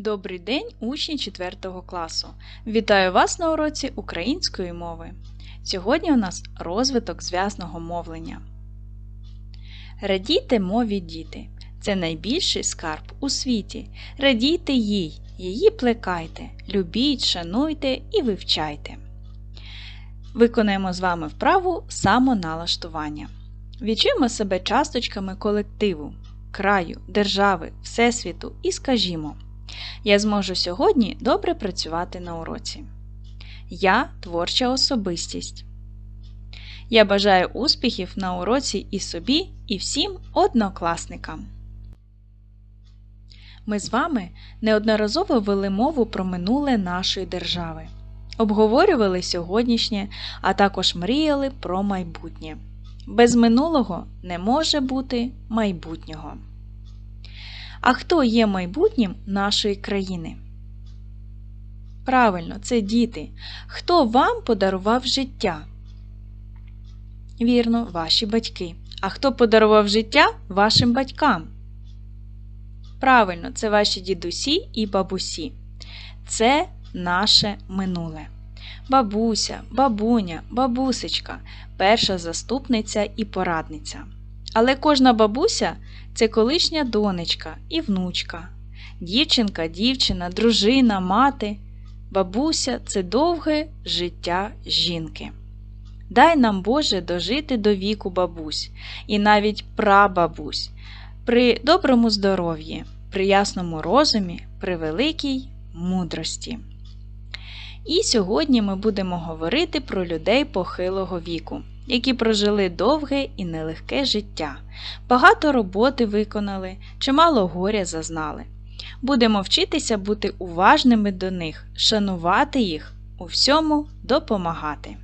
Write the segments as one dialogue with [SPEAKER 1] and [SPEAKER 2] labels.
[SPEAKER 1] Добрий день, учні 4 класу! Вітаю вас на уроці української мови. Сьогодні у нас розвиток зв'язного мовлення. Радійте мові діти. Це найбільший скарб у світі. Радійте їй, її плекайте, любіть, шануйте і вивчайте. Виконаємо з вами вправу самоналаштування. Відчуємо себе часточками колективу, краю, держави, Всесвіту і скажімо. Я зможу сьогодні добре працювати на уроці. Я творча особистість. Я бажаю успіхів на уроці і собі, і всім однокласникам. Ми з вами неодноразово вели мову про минуле нашої держави. Обговорювали сьогоднішнє, а також мріяли про майбутнє. Без минулого не може бути майбутнього. А хто є майбутнім нашої країни? Правильно, це діти. Хто вам подарував життя? Вірно, ваші батьки. А хто подарував життя вашим батькам? Правильно, це ваші дідусі і бабусі. Це наше минуле. Бабуся, бабуня, бабусечка, перша заступниця і порадниця. Але кожна бабуся це колишня донечка і внучка, дівчинка, дівчина, дружина, мати. Бабуся це довге життя жінки. Дай нам, Боже, дожити до віку бабусь і навіть прабабусь, при доброму здоров'ї, при ясному розумі, при великій мудрості. І сьогодні ми будемо говорити про людей похилого віку які прожили довге і нелегке життя, багато роботи виконали, чимало горя зазнали. Будемо вчитися бути уважними до них, шанувати їх, у всьому допомагати.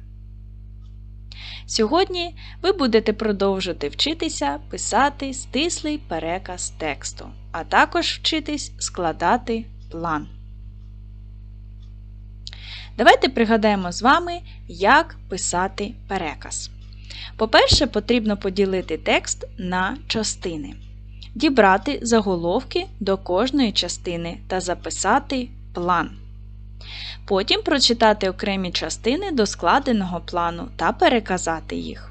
[SPEAKER 1] Сьогодні ви будете продовжувати вчитися писати стислий переказ тексту, а також вчитись складати план. Давайте пригадаємо з вами, як писати переказ. По-перше, потрібно поділити текст на частини, дібрати заголовки до кожної частини та записати план. Потім прочитати окремі частини до складеного плану та переказати їх.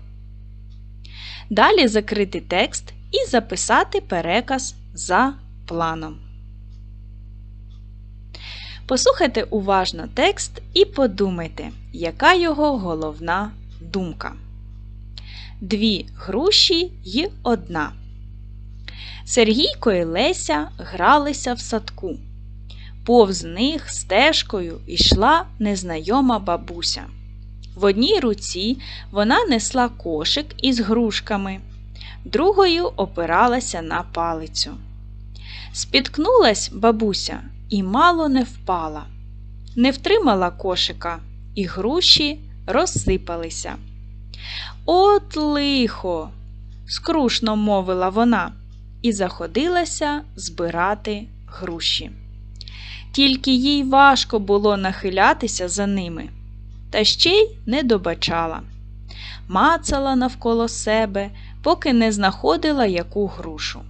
[SPEAKER 1] Далі закрити текст і записати переказ за планом. Послухайте уважно текст і подумайте, яка його головна думка дві груші й одна. Сергійко і Леся гралися в садку. Повз них стежкою йшла незнайома бабуся. В одній руці вона несла кошик із грушками, другою опиралася на палицю. Спіткнулась бабуся і мало не впала, не втримала кошика, і груші розсипалися. От лихо, скрушно мовила вона і заходилася збирати груші. Тільки їй важко було нахилятися за ними, та ще й не добачала. Мацала навколо себе, поки не знаходила яку грушу.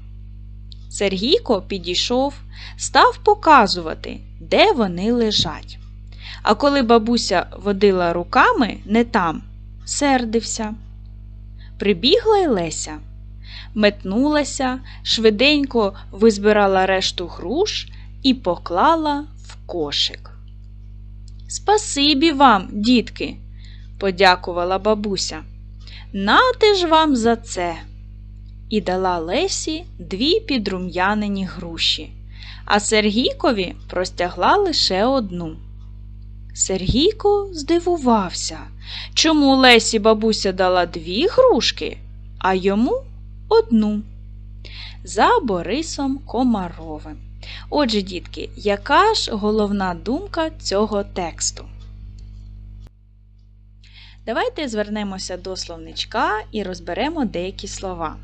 [SPEAKER 1] Сергійко підійшов, став показувати, де вони лежать. А коли бабуся водила руками не там, сердився. Прибігла й Леся, метнулася, швиденько визбирала решту груш і поклала в кошик. Спасибі вам, дітки, подякувала бабуся. Нати ж вам за це. І дала Лесі дві підрум'янені груші, а Сергійкові простягла лише одну. Сергійко здивувався, чому Лесі бабуся дала дві грушки, а йому одну. За Борисом Комаровим. Отже, дітки, яка ж головна думка цього тексту? Давайте звернемося до словничка і розберемо деякі слова.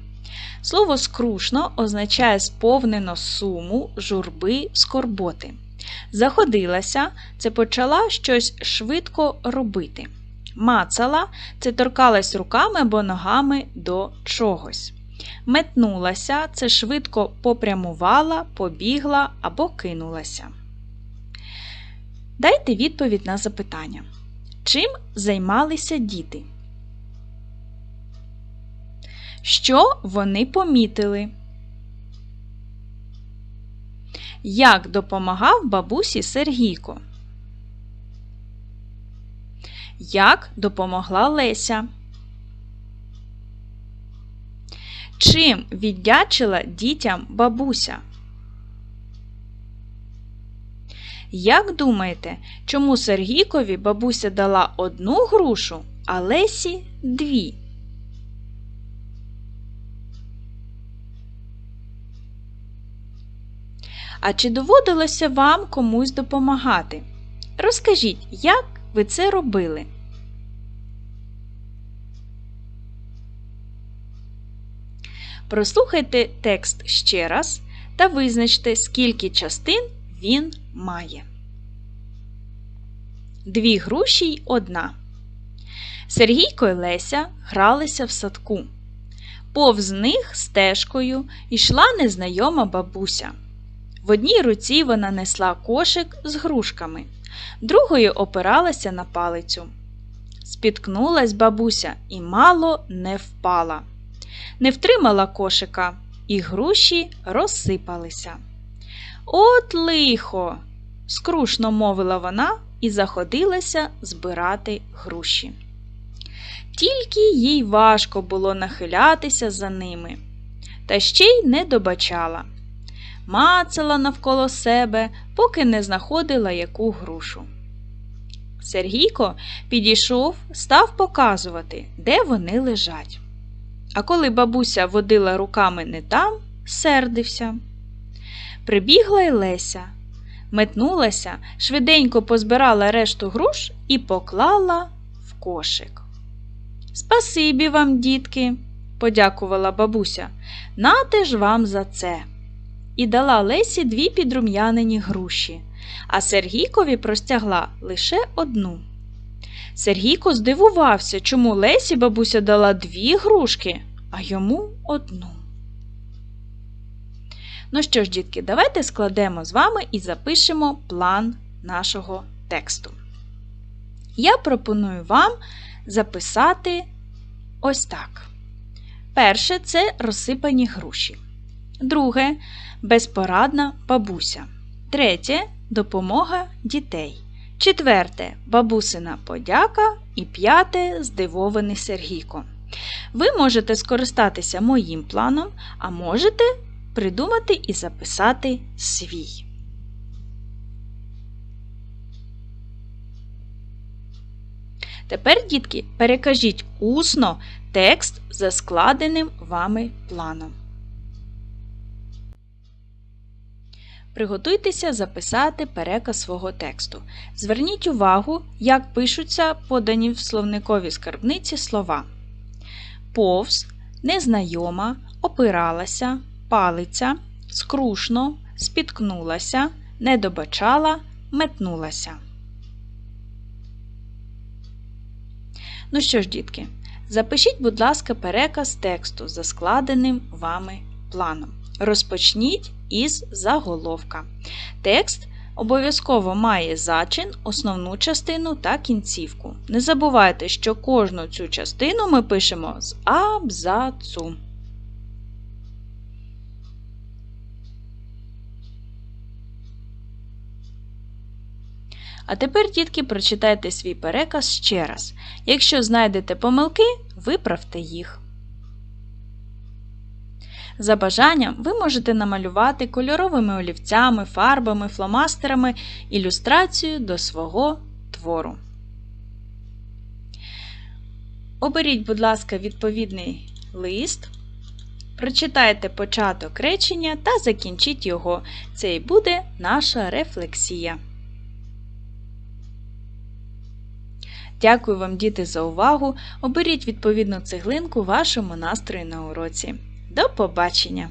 [SPEAKER 1] Слово скрушно означає сповнено суму, журби, скорботи. Заходилася це почала щось швидко робити. Мацала це торкалась руками або ногами до чогось. Метнулася це швидко попрямувала, побігла або кинулася. Дайте відповідь на запитання. Чим займалися діти? Що вони помітили? Як допомагав бабусі Сергійко? Як допомогла Леся? Чим віддячила дітям бабуся? Як думаєте, чому Сергійкові бабуся дала одну грушу, а Лесі дві? А чи доводилося вам комусь допомагати? Розкажіть, як ви це робили? Прослухайте текст ще раз та визначте, скільки частин він має. Дві груші й одна. Сергійко і Леся гралися в садку. Повз них стежкою йшла незнайома бабуся. В одній руці вона несла кошик з грушками, другою опиралася на палицю. Спіткнулась бабуся і мало не впала. Не втримала кошика, і груші розсипалися. От лихо! скрушно мовила вона і заходилася збирати груші. Тільки їй важко було нахилятися за ними, та ще й не добачала. Мацала навколо себе, поки не знаходила яку грушу. Сергійко підійшов, став показувати, де вони лежать. А коли бабуся водила руками не там, сердився. Прибігла й Леся, метнулася, швиденько позбирала решту груш і поклала в кошик. Спасибі вам, дітки, подякувала бабуся. Нате ж вам за це. І дала Лесі дві підрум'янені груші, а Сергійкові простягла лише одну. Сергійко здивувався, чому Лесі бабуся дала дві грушки, а йому одну. Ну що ж, дітки, давайте складемо з вами і запишемо план нашого тексту. Я пропоную вам записати ось так. Перше це розсипані груші. Друге безпорадна бабуся. Третє допомога дітей. Четверте бабусина подяка. І п'яте здивований Сергійко. Ви можете скористатися моїм планом, а можете придумати і записати свій. Тепер, дітки, перекажіть усно текст за складеним вами планом. Приготуйтеся записати переказ свого тексту. Зверніть увагу, як пишуться подані в словниковій скарбниці слова. Повз, незнайома, опиралася, палиця, скрушно, спіткнулася, не добачала, метнулася. Ну що ж, дітки, запишіть, будь ласка, переказ тексту за складеним вами планом. Розпочніть із заголовка. Текст обов'язково має зачин, основну частину та кінцівку. Не забувайте, що кожну цю частину ми пишемо з абзацу. А тепер, дітки, прочитайте свій переказ ще раз. Якщо знайдете помилки, виправте їх. За бажанням ви можете намалювати кольоровими олівцями, фарбами, фломастерами ілюстрацію до свого твору. Оберіть, будь ласка, відповідний лист. Прочитайте початок речення та закінчіть його. Це і буде наша рефлексія. Дякую вам, діти, за увагу! Оберіть відповідну цеглинку вашому настрою на уроці. До побачення!